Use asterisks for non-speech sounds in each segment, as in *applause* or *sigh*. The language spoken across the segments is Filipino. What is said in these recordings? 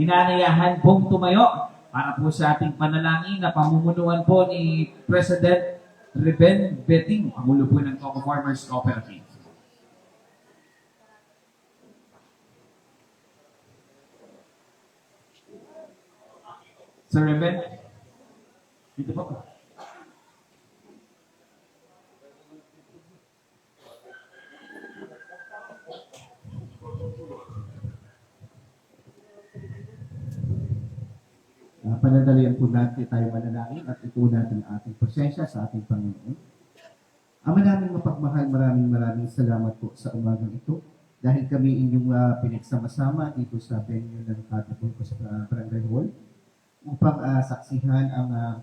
Hinanayahan pong tumayo para po sa ating panalangin na pamumunuan po ni President Reben Beting, Pangulo po ng Coco Farmers Cooperative. Sir Reben, dito po. Uh, panandalian po natin tayo manalangin at ito natin ang ating presensya sa ating Panginoon. Ama namin mapagmahal, maraming maraming salamat po sa umagang ito dahil kami inyong uh, pinagsama-sama dito sa venue ng Catapult ko sa uh, Barangay Hall upang uh, saksihan ang uh,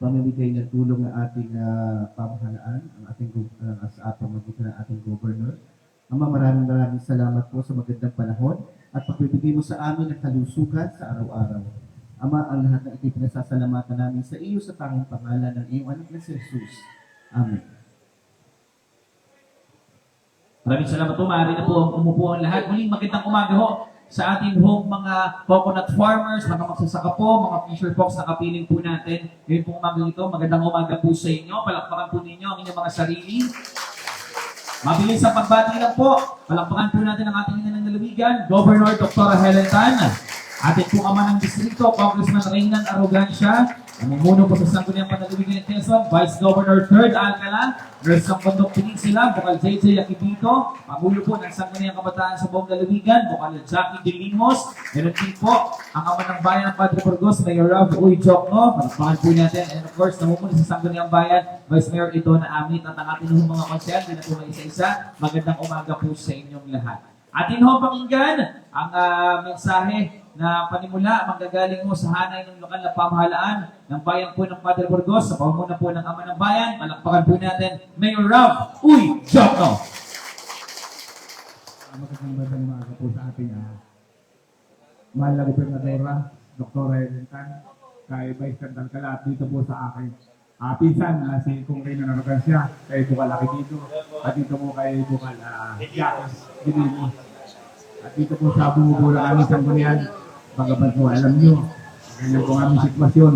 pamimigay ng tulong ng ating uh, pamahalaan, ang ating uh, sa pamamagitan ng ating governor. Ama, maraming maraming salamat po sa magandang panahon at pagbibigay mo sa amin ng kalusugan sa araw-araw. Ama, ang lahat ng ito'y pinasasalamatan namin sa iyo sa tanging pangalan ng iyong anak na si Jesus. Amen. Maraming salamat po. Maaari na po umupo ang lahat. Muling magandang umaga ho sa ating home mga coconut farmers, mga magsasaka po, mga fisher folks na kapiling po natin. Ngayon po umaga ito, magandang umaga po sa inyo. Palakpakan po ninyo ang inyong mga sarili. Mabilis ang pagbati lang po. Palakpakan po natin ang ating ina ng nalawigan, Governor Dr. Helen Tan. Ating pong ama ng distrito, Congressman Reynan Arrogancia. Namumuno po sa Sangguniang Panalawigan ng Quezon, Vice Governor 3rd Alcala, Nurse ng Bundok Peninsula, Bukal JJ Yakibito, Pangulo po ng Sangguniang Kabataan sa buong Lalawigan, Bukal Jackie De Limos, meron din po ang ama ng bayan ng Padre Burgos, Mayor Rob Uy Jokno, palakpakan po natin, and of course, namumuno sa Sangguniang Bayan, Vice Mayor Idona Amit, at ang ating mga konsyal, din na po isa-isa, magandang umaga po sa inyong lahat. Atin ho pakinggan ang ah, mensahe na panimula manggagaling mo sa hanay ng lokal na pamahalaan ng bayan po ng Padre Burgos sa pamumuno po ng Ama ng Bayan. Palakpakan po natin, Mayor Rob Uy Jokno. Uh, magandang magandang umaga po sa ating uh, mahal na gobernadora, Dr. Rentan, kay Vice Candal Kalat dito po sa akin. Uh, pinsan na si Kung Reyna Naragansya, kay Bukal Akidito, at dito po kay Bukal uh, Jacques Dinimo. At dito po sa bumubuo ng sanggunian, bagamat po alam nyo, ganyan po aming sitwasyon.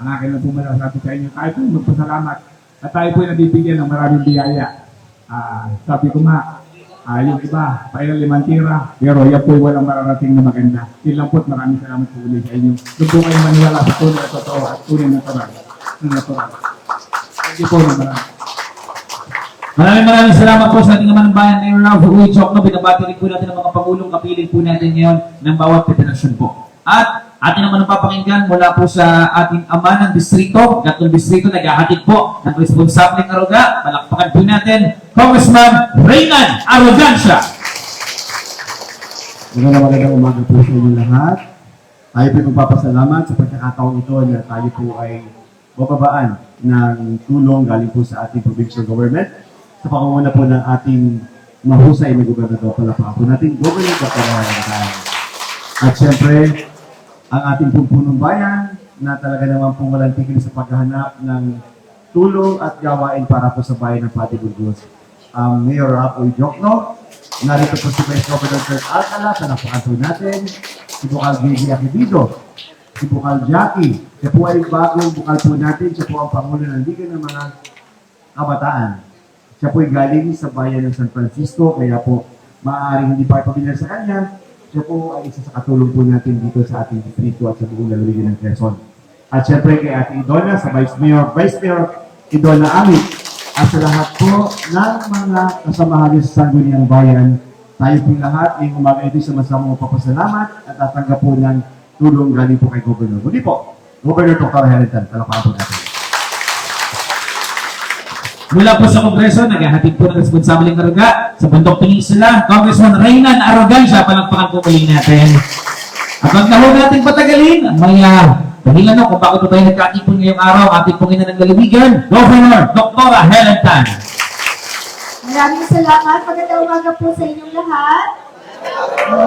Ang akin lang po malasabi sa inyo, tayo po magpasalamat at tayo po nabibigyan ng maraming biyaya. Ah, sabi ko nga, ah, yung iba, pailang limang tira, pero yan po walang mararating na maganda. Yun lang po at maraming salamat po ulit sa inyo. Doon po kayo maniwala sa tunay na totoo at tunay na natural. Na natural. Thank you po na marami. Maraming maraming salamat po sa ating Ama ng Bayan, Mayor Rob Uy Jokno. Binabati rin po natin ang mga pangulong kapiling po natin ngayon ng bawat federasyon po. At atin naman ang mula po sa ating ama ng distrito, Gatong Distrito, naghahatid po ng responsableng aruga. Palakpakan po natin, Congressman Reynan Arrogancia. Magandang magandang umaga po sa inyo lahat. Tayo po magpapasalamat sa pagkakataong ito na tayo po ay bababaan ng tulong galing po sa ating provincial government sa pangunguna po ng ating mahusay na gobernador. Palapakan po natin, Governor Dr. Ryan. At syempre, ang ating pumpunong bayan na talaga naman po walang tigil sa paghahanap ng tulong at gawain para po sa bayan ng Pati Burgos. Ang Mayor Rapoy Jokno, narito po si Vice Governor Kurt Alcala, panapakan po natin, si Bukal Gigi Akibido, si Bukal Jackie, siya po ay bagong bukal po natin, siya po ang Pangulo ng Liga ng mga Kabataan. Siya po ay galing sa bayan ng San Francisco, kaya po maaaring hindi pa pamilyar sa kanya, siya po ay isa sa katulong po natin dito sa ating distrito at sa buong lalawigan ng Quezon. At syempre kay Ate Idona, sa Vice Mayor, Vice Mayor Idona Amit, at sa lahat po ng mga kasamahan sa Sangguniang Bayan, tayo po lahat ay umaga ito sa masamang papasalamat at tatanggap po ng tulong galing po kay Governor. Muli po, Governor Dr. Helitan, talapakan po natin. Mula po sa Kongreso, naghahatid po ng responsableng aruga sa Bundok Peninsula, Congressman Reynan Arrogancia. Palakpakan po muli natin. At wag na natin patagalin, may uh, dahilan no kung bakit po tayo nagkatipon ngayong araw, ating pong ina ng lalawigan, Governor Dr. Helen Tan. Maraming salamat. Magandang umaga po sa inyong lahat.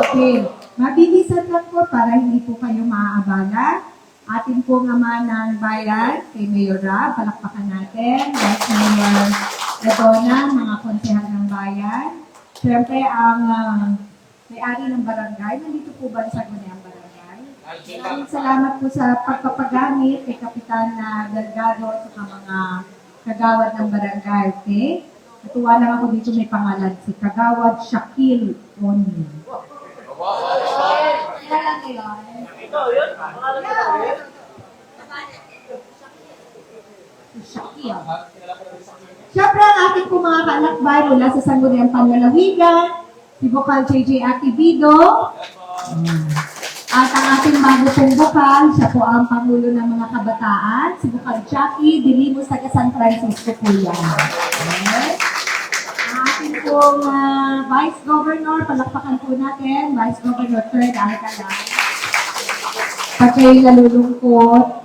Okay. Mabilisan lang po para hindi po kayo maaabala. Atin pong ama ng bayan, kay Mayor Rab, palakpakan natin. Vice Mayor Edona, mga konsehal ng bayan. Siyempre, ang ah, may-ari ng barangay, nandito po ba sa Gunea? Maraming salamat po sa pagpapagamit kay Kapitan na Delgado at sa mga kagawad ng barangay. Okay? Natuwa lang ako dito may pangalan si Kagawad Shakil Oni. Kailan yun? Si Shakil. Siyempre ang ating po mga kaalakbay mula sa Sangguniang Panlalawigan, si Bokal JJ Activido, at ang ating bago pong bukal, siya po ang Pangulo ng mga Kabataan, si Bukal Jackie Dilimos taga San Francisco po yan. Okay? Ang ating pong ah, Vice Governor, palakpakan po natin, Vice Governor Fred Alcala. Pag kayo nalulungkot,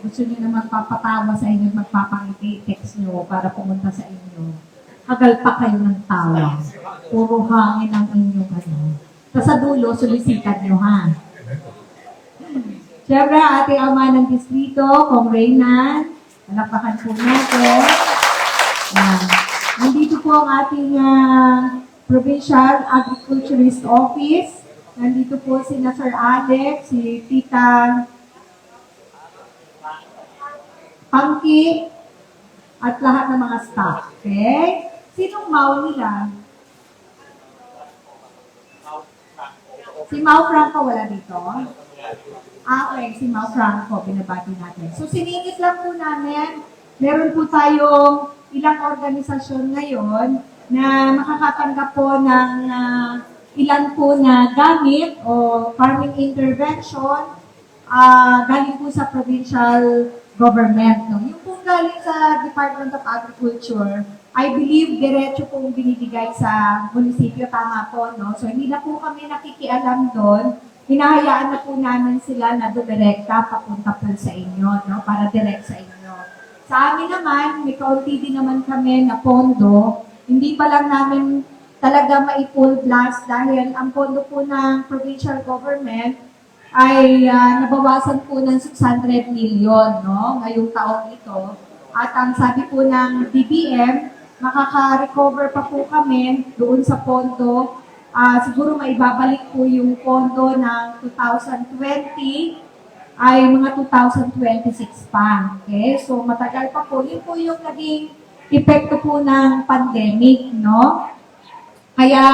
gusto niyo naman papatawa sa inyo, magpapangiti, text niyo para pumunta sa inyo. Hagal pa kayo ng tawa. Puro hangin ang inyong ano. Tapos sa dulo, solicita't niyo ha. Siyempre, ating ama ng distrito, Kong Reynan. Palakpakan po natin. Yan. Nandito po ang ating ah, Provincial Agriculturist Office. Nandito po si na Sir Alex, si Tita Pangki, at lahat ng mga staff. Okay? Sinong mau nila? Si Mau Franco wala dito? Ah, okay. Si Mau Franco, binabati natin. So, siningit lang po namin, meron po tayong ilang organisasyon ngayon na makakatanggap po ng ah, ilan po na gamit o farming intervention ah galing po sa provincial government. No? Yung po galing sa Department of Agriculture, I believe diretso pong binibigay sa munisipyo. Tama po, no? So, hindi na po kami nakikialam doon. Hinahayaan na po namin sila na dumirekta papunta po sa inyo, no? Para direct sa inyo. Sa amin naman, may kaunti din naman kami na pondo. Hindi pa lang namin talaga ma-full blast dahil ang pondo po ng provincial government ay ah, nabawasan po ng 600 million no ngayong taong ito. At ang sabi po ng DBM, makaka-recover pa po kami doon sa pondo. Ah, siguro maibabalik po yung pondo ng 2020 ay mga 2026 pa. Okay? So matagal pa po. Yun po yung naging epekto po ng pandemic, no? Kaya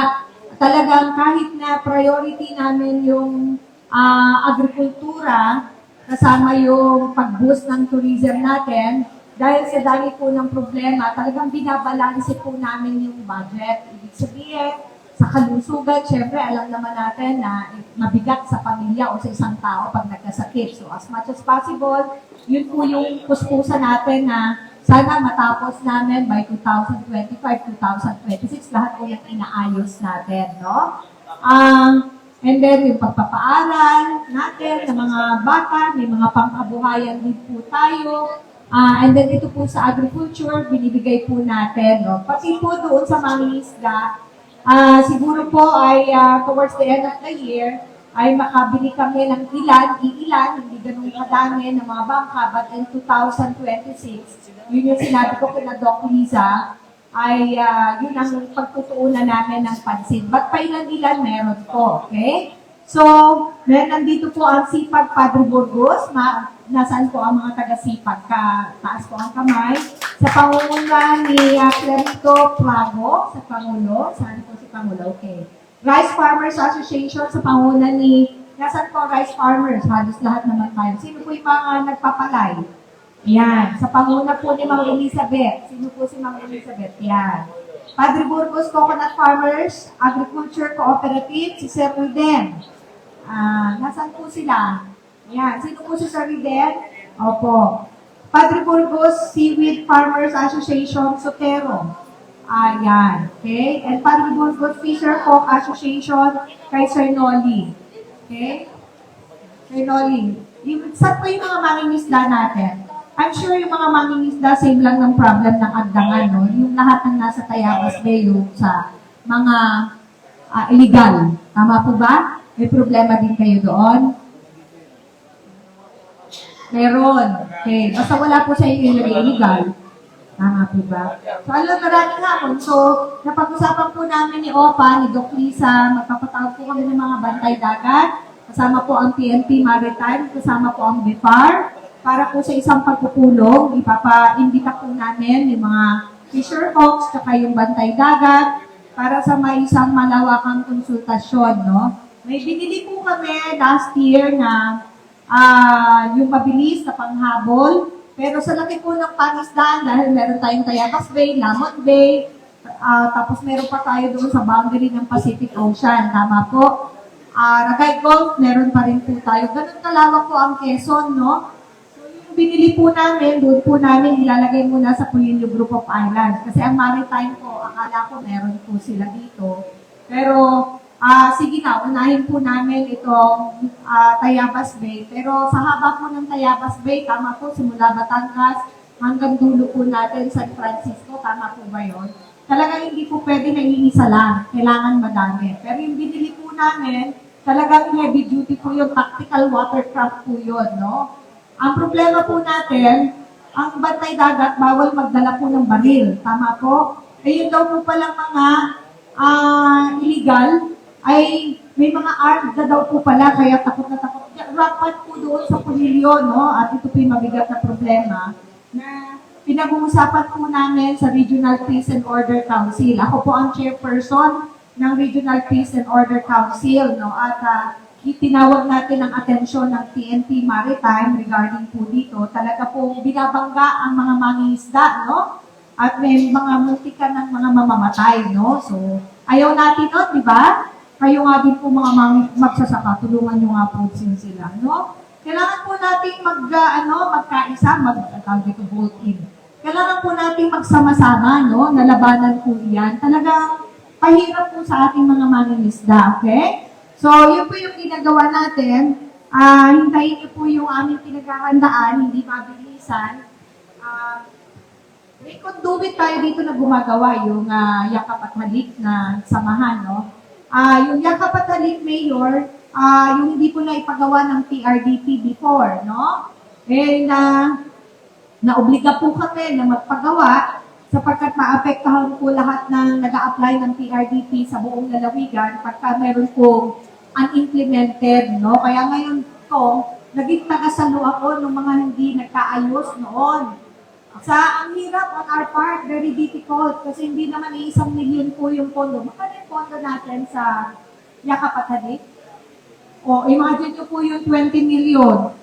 talagang kahit na priority namin yung ah, agrikultura, kasama yung pag-boost ng tourism natin, dahil sa dami po ng problema, talagang binabalanse po namin yung budget. Ibig sabihin, sa kalusugan, syempre, alam naman natin na mabigat sa pamilya o sa isang tao pag nagkasakit. So, as much as possible, yun po yung kuspusa natin na sana matapos namin by 2025, 2026, lahat po yung inaayos natin, no? Um, and then, yung pagpapaaral natin ng mga bata, may mga pangkabuhayan din po tayo. Ah, and then ito po sa agriculture, binibigay po natin, no? Pati po doon sa mga isda, ah, siguro po ay ah, towards the end of the year, ay makabili kami ng ilan, iilan, hindi ganun kadami ng mga bangka, but in 2026, yun yung sinabi ko kina Doc Liza, ay ah, yun ang pagtutuunan namin ng pansin. But pailan-ilan meron po, okay? So, may nandito po ang Sipag Padre Burgos, ma, nasaan po ang mga taga-sipag, ka, taas po ang kamay. Sa pangunguna ni uh, Clarito Prago, sa Pangulo, saan po si Pangulo? Okay. Rice Farmers Association, sa panguna ni, nasaan po Rice Farmers? Halos lahat naman tayo. Sino po yung mga nagpapalay? Yan. Sa panguna po ni Mang Elizabeth. Sino po si Mang Elizabeth? Yan. Padre Burgos Coconut Farmers Agriculture Cooperative, si Sir Ruden. Ah, nasaan po sila? Yan. Sino po si Sir Ruden? Opo. Padre Burgos Seaweed Farmers Association, Sotero. Ayan. Okay? And Padre Burgos Fisher Folk Association kay Sir Noli. Okay? Sir Noli. Yung, saan po yung mga mangingisda natin? I'm sure yung mga mangingisda, same lang ng problem ng agdangan, no? Yung lahat ng nasa Tayabas Bay, yung sa mga ah, illegal. Tama po ba? May problema din kayo doon? Meron. Okay. Basta wala po sa inyo yung illegal. Tama po ba? So, alam, maraming hamon. So, napag-usapan po namin ni Opa, ni Doc Lisa, magpapatawag po kami ng mga bantay dagat. kasama po ang TNT Maritime, kasama po ang BIFAR, para po sa isang pagpupulong, ipapa-imbita po namin yung mga fisher hawks, tsaka yung bantay dagat, para sa may isang malawakang konsultasyon, no? May binili po kami last year na ah yung mabilis na panghabol, pero sa laki po ng pangisdaan, dahil meron tayong Tayabas Bay, Lamont Bay, ah, tapos meron pa tayo doon sa boundary ng Pacific Ocean, tama po? Ah, Ragay Golf, meron pa rin po tayo. Ganun kalawak po ang Quezon, no? So, yung binili po namin, doon po namin ilalagay muna sa Pulilio Group of Islands. Kasi ang maritime po, akala ko meron po sila dito. Pero, ah sige na, unahin po namin itong ah, Tayabas Bay. Pero sa haba po ng Tayabas Bay, tama po, simula Batangas hanggang dulo po natin San Francisco, tama po ba yun? Talagang hindi po pwede na iisa lang. Kailangan madami. Pero yung binili po namin, talagang heavy duty po yung tactical watercraft po yun, no? Ang problema po natin, ang bantay dagat, bawal magdala po ng baril. Tama po? Eh yun daw po palang mga ah, illegal, ay may mga armed na daw po pala, kaya takot na takot. Rapat po doon sa Pulilio, no? At ito po yung mabigat na problema na pinag-uusapan po namin sa Regional Peace and Order Council. Ako po ang chairperson ng Regional Peace and Order Council, no? At ah, itinawag natin ang atensyon ng TNT Maritime regarding po dito. Talaga po binabangga ang mga mangingisda, no? At may mga muntikan ng mga mamamatay, no? So, ayaw natin nun, di ba? Kayo nga din po mga mang- magsasaka, tulungan nyo nga po sin sila, no? Kailangan po nating mag, ah, ano, magkaisa, mag, tawag dito, vote in. Kailangan po nating magsama-sama, no? Nalabanan po yan. Talagang pahirap po sa ating mga mangingisda, okay? So, yun po yung ginagawa natin. Ah, hintayin niyo po yung aming pinagkahandaan, hindi mabilisan. Ah, may conduit tayo dito na gumagawa, yung ah, yakap at halik na samahan, no? Ah, yung yakap at halik, Mayor, ah, yung hindi po na ipagawa ng PRDP before, no? Eh, na naobliga po kami na magpagawa sapagkat maapektahan po lahat ng nag apply ng PRDP sa buong lalawigan pagka meron pong unimplemented, no? Kaya ngayon ko, naging tagasalo ako ng mga hindi nagkaayos noon. Sa ang hirap on our part, very difficult kasi hindi naman isang milyon po yung pondo. Magkano yung pondo natin sa Yakap at Halik? O, imagine nyo po yung 20 million.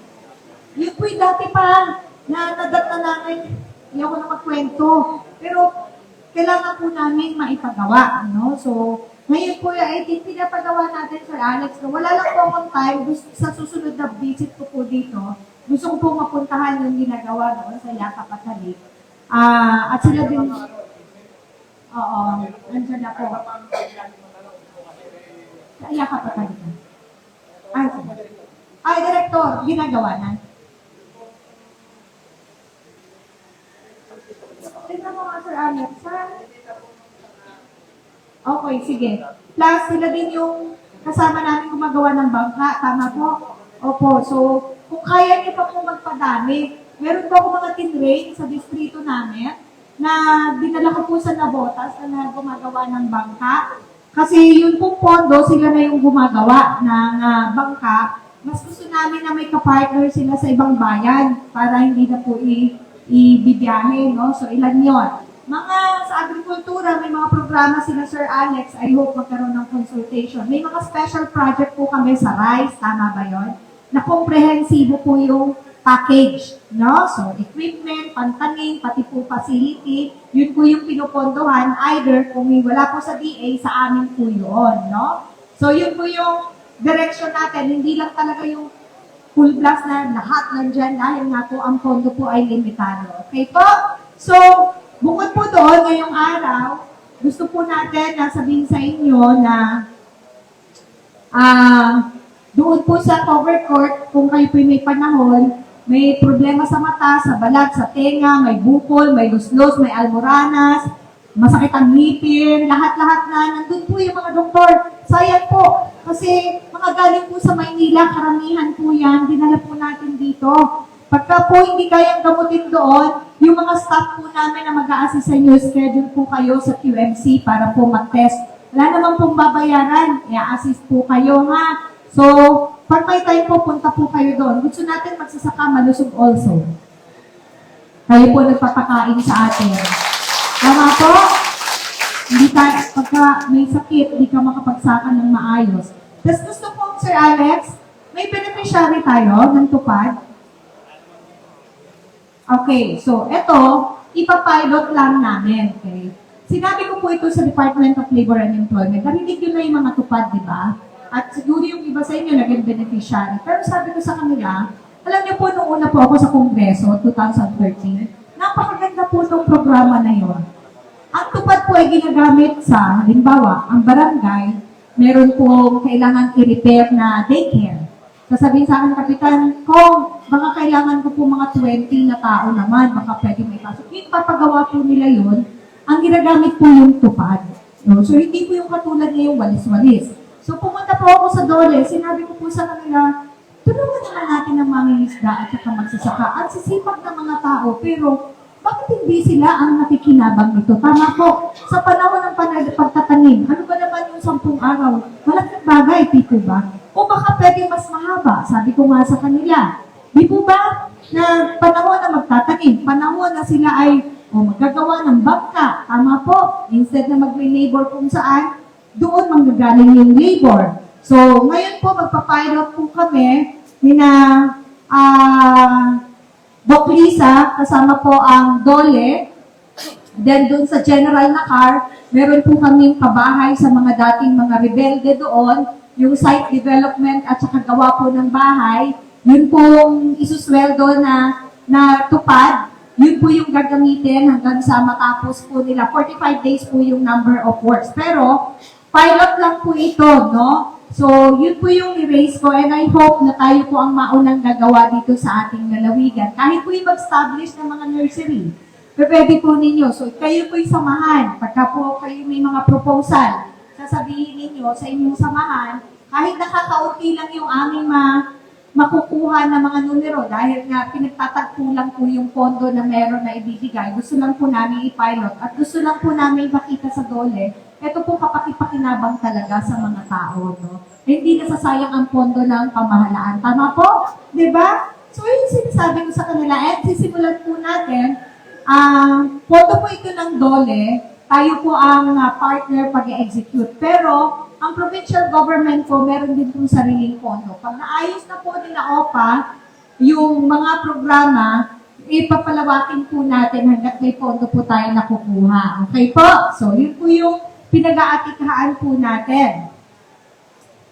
Yun po yung dati pa na nadat na namin, ako na magkwento. Pero kailangan po namin maipagawa. No? So, ngayon po, eh, pinapagawa natin, Sir Alex, no? wala lang po akong time. Gusto, sa susunod na visit ko po dito, gusto ko po mapuntahan yung ginagawa doon sa Yakap at Halik. Ah, at sila din, oo, andyan na po. Sa Yakap at Halik. Ay, sige. Ay, Director, ginagawa na. Tignan mo nga, Sir Alex, ha? Okay, sige. Plus, sila din yung kasama namin gumagawa ng bangka. Tama po? Opo. So, kung kaya niyo pa po magpadami, meron po ako mga tinrain sa distrito namin na dinala ko po sa Nabotas na gumagawa ng bangka. Kasi yun pong pondo, sila na yung gumagawa ng ah, bangka. Mas gusto namin na may kapartner sila sa ibang bayan para hindi na po ibibiyahe, no? So, ilan yon Mga sa agrikultura, may mga programa sila Sir Alex. I hope magkaroon ng consultation. May mga special project po kami sa rice. Tama ba yon? Na komprehensibo po yung package, no? So, equipment, pantaning, pati po facility, yun po yung pinupondohan. Either kung may wala po sa DA, sa amin po yun, no? So, yun po yung direction natin. Hindi lang talaga yung full blast na lahat nandyan dahil nga po ang pondo po ay limitado. Okay po? So, bukod po doon, ngayong araw, gusto po natin na sabihin sa inyo na ah doon po sa cover court, kung kayo po may panahon, may problema sa mata, sa balat, sa tenga, may bukol, may luslos, may almoranas, masakit ang ngipin, lahat-lahat na, nandun po yung mga doktor. Sayang po, kasi mga galing po sa Maynila, karamihan po yan, dinala po natin dito. Pagka po hindi kayang gamutin doon, yung mga staff po namin na mag-a-assist sa inyo, schedule po kayo sa QMC para po mag-test. Wala naman pong babayaran, i-assist po kayo ha. So, pag may time po, punta po kayo doon. Gusto natin magsasaka malusog also. Kayo po nagpapakain sa atin. Tama po? Hindi ka, pagka may sakit, hindi ka makapagsaka ng maayos. Tapos gusto ko, Sir Alex, may beneficiary tayo ng tupad. Okay, so ito, ipapilot lang namin, okay? Sinabi ko po ito sa Department of Labor and Employment. Narinig yun na yung mga tupad, di ba? At siguro yung iba sa inyo naging beneficiary. Pero sabi ko sa kanila, alam niyo po, nung una po ako sa Kongreso, 2013, napakaganda po ng programa na yon. Ang tupad po ay ginagamit sa, halimbawa, ang barangay, meron po kailangan i-repair na daycare. Sasabihin sa akin, Kapitan, kung baka kailangan ko po mga 20 na tao naman, baka pwede may pasok. Yung papagawa po nila yun, ang ginagamit po yung tupad. No? So, hindi po yung katulad ngayong walis-walis. So, pumunta po ako sa Dole, sinabi ko po sa kanila, tulungan naman natin ang mga isda at saka magsasaka. At sisipag ng mga tao, pero bakit hindi sila ang nakikinabang nito? Tama po, sa panahon ng panag- pagtatanim, ano ba naman yung sampung araw? Malaking bagay, di ba? O baka pwede mas mahaba, sabi ko nga sa kanila. Di po ba na panahon na magtatanim, panahon na sila ay o magagawa ng bangka, tama po, instead na mag-labor kung saan, doon manggagaling yung labor. So, ngayon po, magpapilot po kami ni na ah Doc kasama po ang Dole. Then doon sa general na car, meron po kaming kabahay sa mga dating mga rebelde doon, yung site development at saka gawa po ng bahay. Yun pong isusweldo na, na tupad, yun po yung gagamitin hanggang sa matapos po nila. 45 days po yung number of works. Pero, pilot lang po ito, no? So, yun po yung erase ko and I hope na tayo po ang maunang gagawa dito sa ating lalawigan. Kahit po yung mag-establish ng mga nursery, pwede po ninyo. So, kayo po'y samahan. Pagka po kayo may mga proposal, sasabihin ninyo sa inyong samahan, kahit nakakaunti lang yung aming ma makukuha ng mga numero dahil nga pinagtatagpo lang po yung pondo na meron na ibibigay. Gusto lang po namin i-pilot at gusto lang po namin ipakita sa dole, ito po kapakipakinabang talaga sa mga tao. No? Hindi nasasayang ang pondo ng pamahalaan. Tama po? Di ba? So, yun yung sinasabi ko sa kanila. At sisimulan po natin, ang pondo po ito ng dole, tayo po ang ah, partner pag-execute. Pero, ang provincial government po, meron din pong sariling pondo. Pag naayos na po nila OPA, yung mga programa, ipapalawakin po natin hanggat may pondo po tayo nakukuha. Okay po? So, yun po yung pinag-aatikhaan po natin.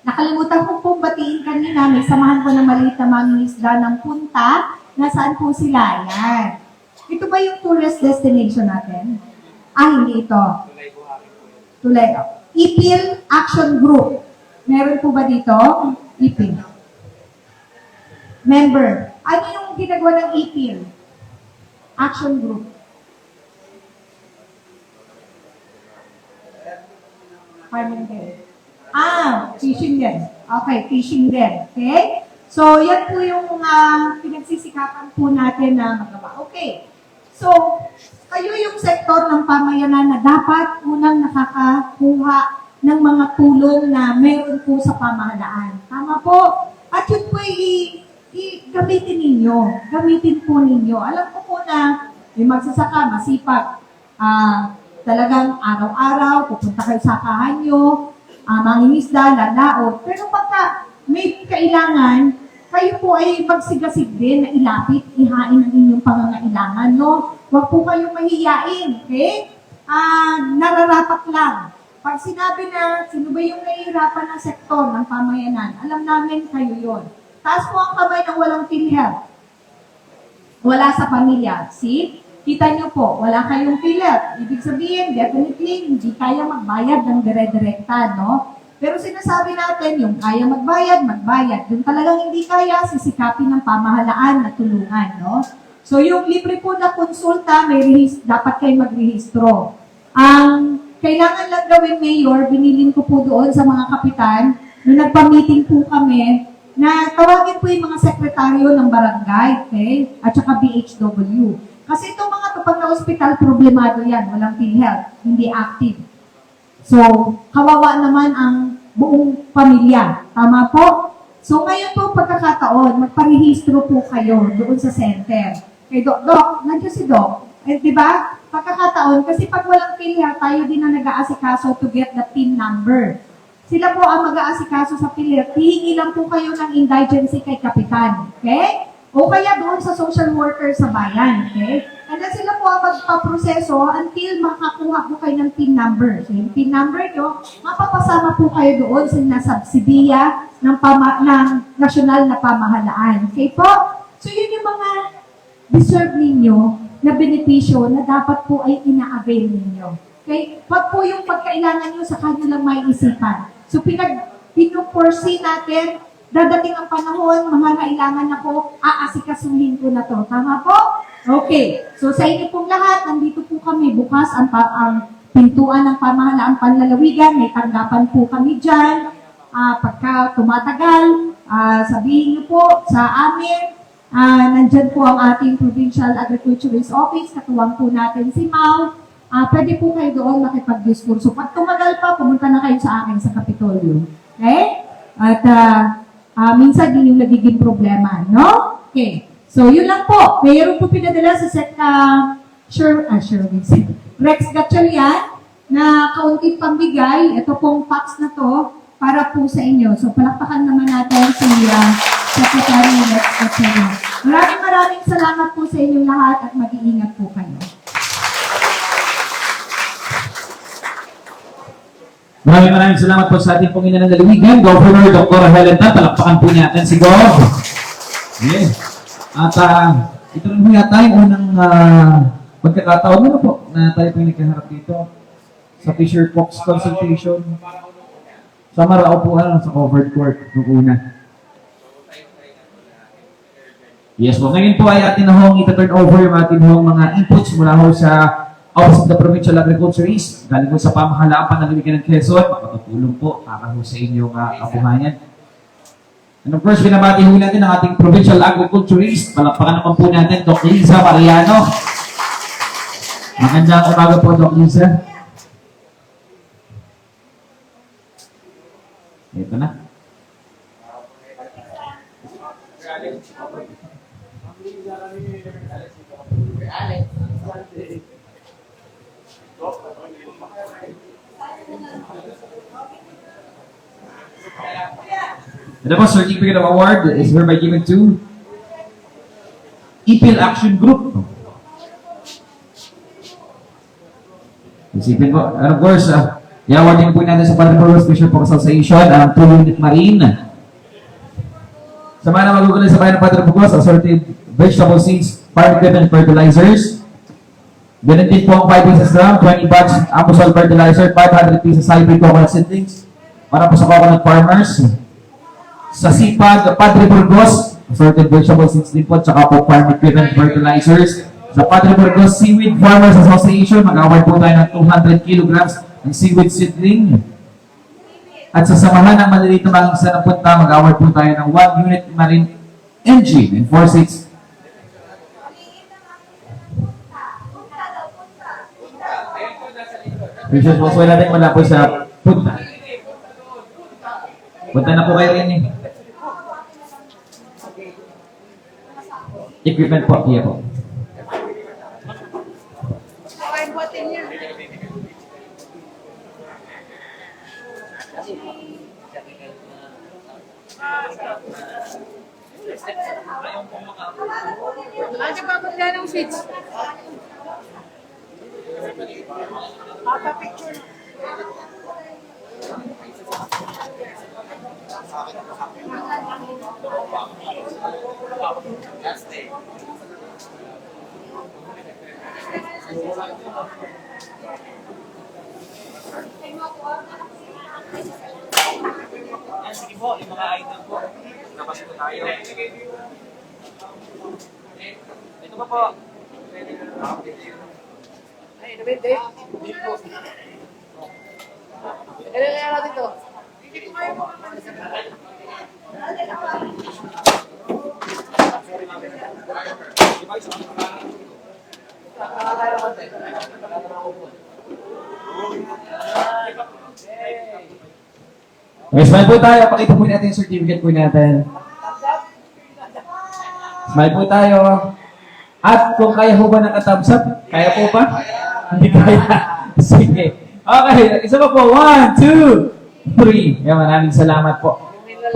Nakalimutan ko pong batiin kanina, may samahan ko na maliit na mga isda ng punta. Nasaan po sila? Yan. Ito ba yung tourist destination natin? Ah, hindi ito. Tulay. IPIL Action Group. Meron po ba dito? IPIL. Member. Ano yung ginagawa ng IPIL? Action Group. Farming din. Ah, fishing din. Okay, fishing din. Okay? So, yan po yung mga pinagsisikapan po natin na magawa. Okay. So, kayo yung sektor ng pamayanan na dapat unang nakakakuha ng mga tulong na meron po sa pamahalaan. Tama po. At yun po i, i- gamitin ninyo. Gamitin po ninyo. Alam ko po na may magsasaka, masipag. Ah, talagang araw-araw, pupunta kayo sa kahan nyo, uh, mangingisda, lalaot. Pero pagka may kailangan, kayo po ay magsigasig din na ilapit, ihain ang inyong pangangailangan, no? Huwag po kayong mahiyain, okay? Ah, nararapat lang. Pag sinabi na sino ba yung nahihirapan ng sektor ng pamayanan, alam namin kayo yon. Taas po ang kamay ng walang PhilHealth. Wala sa pamilya. See? Kita niyo po, wala kayong PhilHealth. Ibig sabihin, definitely, hindi kaya magbayad ng dire-direkta, no? Pero sinasabi natin, yung kaya magbayad, magbayad. Yung talagang hindi kaya, sisikapin ng pamahalaan na tulungan, no? So, yung libre po na konsulta, may rehis- dapat kayo magrehistro. Ang kailangan lang gawin, Mayor, binilin ko po doon sa mga kapitan, nung nagpa-meeting po kami, na tawagin po yung mga sekretaryo ng barangay, okay? At saka BHW. Kasi itong mga to, pag na-hospital, problemado yan. Walang PhilHealth, hindi active. So, kawawa naman ang buong pamilya. Tama po? So ngayon po pagkakataon, magparehistro po kayo doon sa center. Kay Doc, Doc, nandiyan si Doc. Eh, di ba? Pagkakataon, kasi pag walang PhilHealth, tayo din na nag-aasikaso to get the PIN number. Sila po ang mag-aasikaso sa PhilHealth. Hihingi lang po kayo ng indigency kay Kapitan. Okay? O kaya doon sa social worker sa bayan. Okay? And then sila po ang magpaproseso until makakuha po kayo ng PIN number. So yung PIN number nyo, mapapasama po kayo doon sa nasubsidiya ng, pama, ng nasyonal na pamahalaan. Okay po? So yun yung mga deserve ninyo na benepisyo na dapat po ay ina-avail ninyo. Okay? Pag po yung pagkailangan nyo, sa kanyo lang may isipan. So pinag, pinuforesee natin, dadating ang panahon, mga kailangan ako, aasikasuhin ko na to. Tama po? Okay. So sa inyo pong lahat, nandito po kami bukas ang, pa, ang pintuan ng pamahalaang panlalawigan. May tanggapan po kami dyan. Ah, pagka tumatagal, ah, sabihin niyo po sa amin, Ah, nandyan po ang ating Provincial Agriculturist Office, katuwang po natin si Mau. Ah, pwede po kayo doon makipag-diskurso. Pag tumagal pa, pumunta na kayo sa akin sa Kapitolyo. Okay? At ah, ah, minsan din yung nagiging problema, no? Okay. So, yun lang po. Mayroon po pinadala sa set ka, sure, ah, sure, Rex Gatchalian, na kaunting pambigay. Ito pong fax na to para po sa inyo. So, palakpakan naman natin si uh, Secretary Gatchalian. Maraming maraming salamat po sa inyong lahat at mag-iingat po kayo. Maraming maraming salamat po sa ating pong inanalawigan, Governor Dr. Helen Tan. Palakpakan po natin si Gov. Yes. At ah, ito rin po yata yung unang uh, pagkakataon na po na tayo po nagkaharap dito sa Fisher Fox consultation. Sa Marao po ano, sa covered court, nung una. Yes po. Ngayon po ay atin na hong ita-turn over yung ating hong mga inputs mula ho sa Office of the Provincial Agriculturist, galing po sa pamahalaan panlalawigan ng Quezon, makatutulong po para ho sa inyong uh, kabuhayan. And of course, binabati ho natin ang ating Provincial Agriculturist. Palakpakan naman po natin, Doc Liza Mariano. Magandang umaga po, Doc Liza. Ito na. And the certificate of award is hereby given to Ipil Action Group. Isipin ko, and of course, uh, i-award din po natin sa Fisher Fox Association ang two unit marine. Sa mga na magugulan sa bayan ng Padre Pugos, assorted vegetable seeds, farm fertilizers. Ganun din po ang 5 pieces drum, 20 bags Amosol fertilizer, 500 pieces hybrid coconut seedlings para po sa coconut farmers. Sa SIPAG, Padre Burgos, assorted vegetable seeds din po, tsaka po farm equipment fertilizers. Sa Padre Burgos Seaweed Farmers Association, mag-award po tayo ng 200 kilograms ng seaweed seedling. At sa samahan ng maliliit na mga ng punta, mag-award po tayo ng 1 unit marine engine and 4 seats. Boss, wala natin wala po sa punta. Punta na po kayo rin eh. Equipment po, iya po. Ano ba kung yan ang switch? Sige po, yung mga item po. Labas po tayo. Ito pa po. Ay, nabente. Ano kaya natin to? Okay, smile po tayo. Pakita po natin yung certificate po natin. Smile po tayo. At kung kaya po ba naka-thumbs up? Kaya po ba? Hindi kaya. *laughs* Sige. Okay, isa pa po. One, two, three. Yan, maraming salamat po.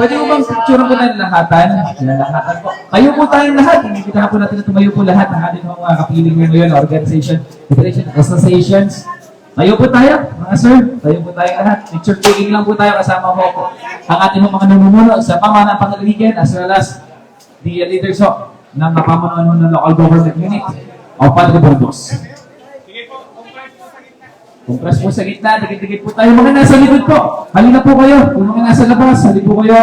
Pwede mo bang picture po ng lahatan? Ng lahatan po. Kayo po tayong lahat. Kita po natin na tumayo po lahat ng ating mga kapiling mo ngayon, organization, federation, associations. Tayo po tayo, mga sir. Tayo po tayo lahat. Picture taking lang po tayo kasama mo po ang ating mga namumuno sa pamahalaan ng pangaliligan as well as the leaders ho, ng napamunuan ng local government unit o Padre Burgos. Compress po sa gitna, dikit-dikit po tayo. Mga nasa likod po, halina po kayo. Kung mga nasa labas, halina po kayo.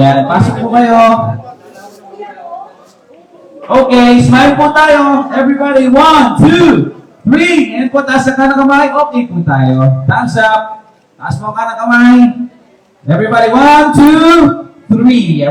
Yan, pasok po kayo. Okay, smile po tayo. Everybody, one, two, three. And po, taas ang kanang kamay. Okay po tayo. Thumbs up. Taas mo ang kanang kamay. Everybody, one, two, three.